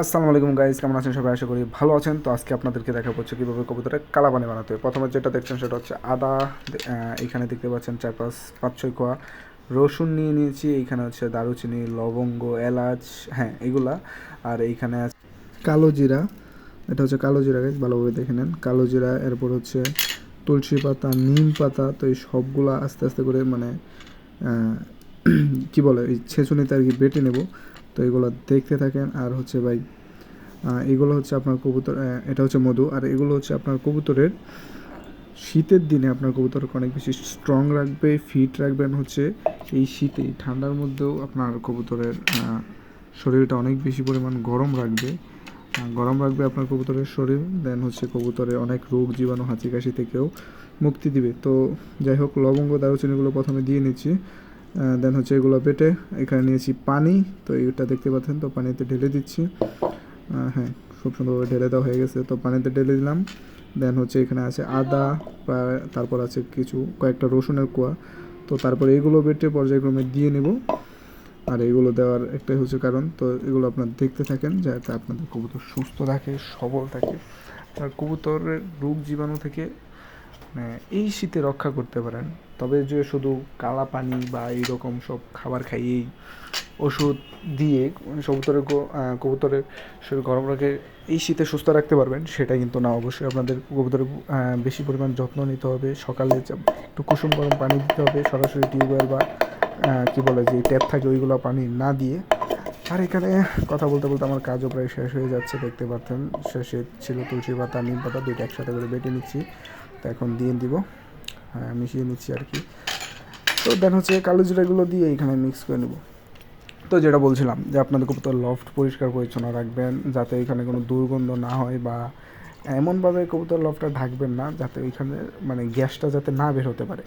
আসসালামু আলাইকুম গাইজ কেমন আছেন সবাই? আশা করি ভালো আছেন। তো আজকে আপনাদেরকে দেখা হচ্ছে কীভাবে কবুতরে কালাপানি বানাতে হয়। প্রথমে যেটা দেখছেন সেটা হচ্ছে আদা এখানে দেখতে পাচ্ছেন চার পাঁচ পাঁচ ছয় কোয়া। রসুন নিয়ে নিয়েছি এইখানে হচ্ছে দারুচিনি, লবঙ্গ, এলাচ হ্যাঁ এগুলা। আর এইখানে আছে কালো জিরা। এটা হচ্ছে কালো জিরা গাইজ ভালোভাবে দেখে নেন। কালো জিরা, এরপর হচ্ছে তুলসী পাতা, নিম পাতা, তো এই সবগুলা আস্তে আস্তে করে মানে কি বলে, এই ছেঁচুনিতে আর কি বেটে নেব। তো এগুলো দেখতে থাকেন। আর হচ্ছে ভাই এগুলো হচ্ছে আপনার কবুতর এটা হচ্ছে মধু। আর এগুলো হচ্ছে আপনার কবুতরের শীতের দিনে আপনার কবুতরকে অনেক বেশি স্ট্রং রাখবে ফিট রাখবেন হচ্ছে এই শীতে। ঠান্ডার মধ্যেও আপনার কবুতরের শরীরটা অনেক বেশি পরিমাণ গরম রাখবে। গরম রাখবে আপনার কবুতরের শরীর দেন হচ্ছে কবুতরের অনেক রোগ জীবাণু, হাঁচি, কাশি থেকেও মুক্তি দিবে। তো যাই হোক, লবঙ্গ, দারুচিনিগুলো প্রথমে দিয়ে নিচ্ছি। দেন হচ্ছে এগুলো বেটে এখানে নিয়েছি পানি। তো এইটা দেখতে পাচ্ছেন, তো পানিতে ঢেলে দিচ্ছি। হ্যাঁ খুব সুন্দরভাবে ঢেলে দেওয়া হয়ে গেছে। তো পানিতে ঢেলে দিলাম। দেন হচ্ছে এখানে আছে আদা তারপর আছে কিছু, কয়েকটা রসুনের কোয়া। তো তারপর এগুলো বেটে পর্যায়ক্রমে দিয়ে নেব। আর এগুলো দেওয়ার একটাই হচ্ছে কারণ। তো এগুলো আপনার দেখতে থাকেন, যাতে আপনাদের কবুতর সুস্থ থাকে, সবল থাকে। আর কবুতরের রোগ জীবাণু থেকে এই শীতে রক্ষা করতে পারেন। তবে যে শুধু কালা পানি বা এইরকম সব খাবার খাইয়েই ওষুধ দিয়ে মানে কবুতরের কবুতরের শরীর গরম রাখে এই শীতে সুস্থ রাখতে পারবেন সেটা কিন্তু না। অবশ্যই আপনাদের কবুতরের বেশি পরিমাণ যত্ন নিতে হবে। সকালে একটু কুসুম গরম পানি দিতে হবে, সরাসরি টিউবওয়েল বা কি বলে যে ট্যাপ থাকে ওইগুলো পানি না দিয়ে। আর এখানে কথা বলতে বলতে আমার কাজও প্রায় শেষ হয়ে যাচ্ছে, দেখতে পাচ্ছেন। শেষে ছিল তুলসী পাতা, নিম পাতা দুইটা একসাথে করে বেটে নিচ্ছি। তো এখন দিয়ে দিব। হ্যাঁ মিশিয়ে নিচ্ছি আর কি। তো দেন হচ্ছে কালো জিরাগুলো দিয়ে এখানে মিক্স করে নেব। তো যেটা বলছিলাম যে আপনাদের কবুতর লফট পরিষ্কার পরিচ্ছন্ন রাখবেন যাতে এখানে কোনো দুর্গন্ধ না হয় বা এমনভাবে কবুতর লফটটা ঢাকবেন না যাতে ওইখানে মানে গ্যাসটা যাতে না বের হতে পারে।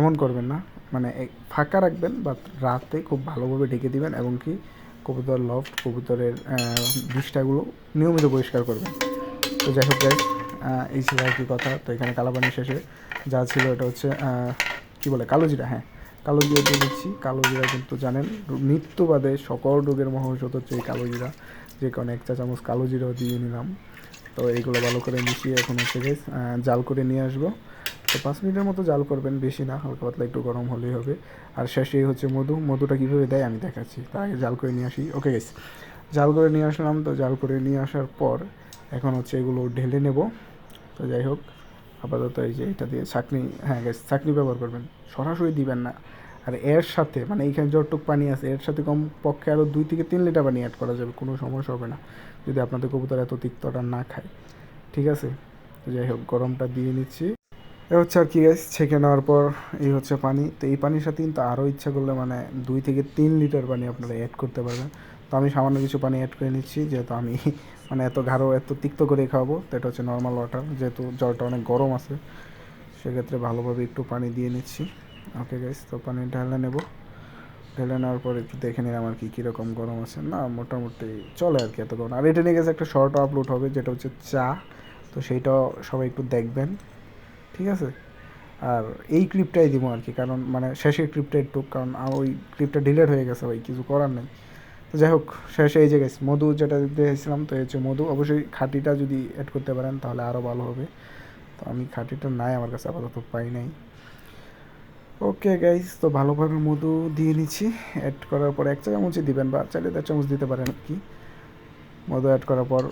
এমন করবেন না। মানে ফাঁকা রাখবেন বা রাতে খুব ভালোভাবে ঢেকে দিবেন এবং কি কবুতর লফট কবুতরের বিষ্ঠাগুলো নিয়মিত পরিষ্কার করবেন। তো যাই হোক আহ, এই ছিল আর কি কথা। তো এখানে কালাপানি শেষে যা ছিল এটা হচ্ছে কি বলে, কালো জিরা হ্যাঁ। কালো জিরা দিয়ে দিচ্ছি। কালো জিরা কিন্তু জানেন মৃত্যু বাদে সকল রোগের মহৌষধ হচ্ছে এই কালো জিরা। যে কারণে এক চা চামচ কালো জিরাও দিয়ে নিলাম। তো এইগুলো ভালো করে মিশিয়ে এখন হচ্ছে গেস জাল করে নিয়ে আসব। তো পাঁচ মিনিটের মতো জাল করবেন, বেশি না, হালকা পাতলা একটু গরম হলেই হবে। আর শেষে হচ্ছে মধু। মধুটা কীভাবে দেয় আমি দেখাচ্ছি। তার আগে জাল করে নিয়ে আসি। ওকে গেস জাল করে নিয়ে আসলাম। তো জাল করে নিয়ে আসার পর এখন হচ্ছে এগুলো ঢেলে নেব। তো যাই হোক, আপাতত এই যে এটা দিয়ে ছাকনি হ্যাঁ গ্যাস ছাকনি ব্যবহার করবেন। সরাসরি দিবেন না। আর এর সাথে মানে এইখানে যতটুক পানি আছে, এর সাথে কম পক্ষে আরও দুই থেকে তিন লিটার পানি অ্যাড করা যাবে, কোনো সমস্যা হবে না। যদি আপনাদের কবুতর এত তিক্তটা না খায়। ঠিক আছে? তো যাই হোক, গরমটা দিয়ে নিচ্ছি। এ হচ্ছে আর কি গ্যাস ছেঁকে নেওয়ার পর এই হচ্ছে পানি। তো এই পানির সাথে কিন্তু আরও ইচ্ছা করলে মানে দুই থেকে তিন লিটার পানি আপনারা অ্যাড করতে পারবেন। আমি সামান্য কিছু পানি অ্যাড করে নিচ্ছি, যেহেতু আমি মানে এত গাঢ়, এত তিক্ত করে খাওয়াবো তো এটা হচ্ছে নর্মাল ওয়াটার যেহেতু জলটা অনেক গরম আছে, সেক্ষেত্রে ভালোভাবে একটু পানি দিয়ে নিচ্ছি। ওকে গাইস তো পানি ঢেলে নেব। ঢেলে নেওয়ার পর একটু দেখে নিলাম আর কি কীরকম গরম আছে। না, মোটামুটি চলে আর কি এত গরম। আর এটা নিয়ে গেছে একটা শর্ট আপলোড হবে, যেটা হচ্ছে চা। তো সেইটাও সবাই একটু দেখবেন। ঠিক আছে? আর এই ক্লিপটাই দিব আর কি, কারণ মানে শেষের ক্লিপটা একটু, কারণ ওই ক্লিপটা ডিলেট হয়ে গেছে ভাই, কিছু করার নেই। যাই হোক, শেষে এই যে গেছে মধু যেটা দিয়েছিলাম তো হচ্ছে মধু, অবশ্যই খাঁটিটা যদি অ্যাড করতে পারেন, তাহলে আরও ভালো হবে। তো আমি খাঁটিটা নাই আমার কাছে, আপাতত পাই নাই। ওকে গাইস তো ভালোভাবে মধু দিয়ে নিচ্ছি। অ্যাড করার পর এক চামচই দিবেন, বা চাইলে দেড় চামচ দিতে পারেন কি। মধু অ্যাড করার পর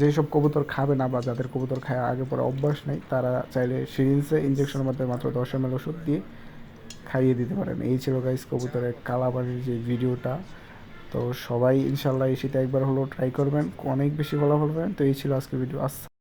যেসব কবুতর খাবে না, বা যাদের কবুতর খায় আগে পরে অভ্যাস নেই, তারা চাইলে সিরিঞ্জে ইঞ্জেকশনের মাধ্যমে মাত্র দশ এম ওষুধ দিয়ে খাইয়ে দিতে পারেন। এই ছিল গাইস কবুতরের কালাবাড়ির যে ভিডিওটা তো সবাই ইনশাল্লাহ এই শীতে একবার হলেও ট্রাই করবেন। অনেক বেশি ভালো হবে তো এই ছিল আজকের ভিডিও আস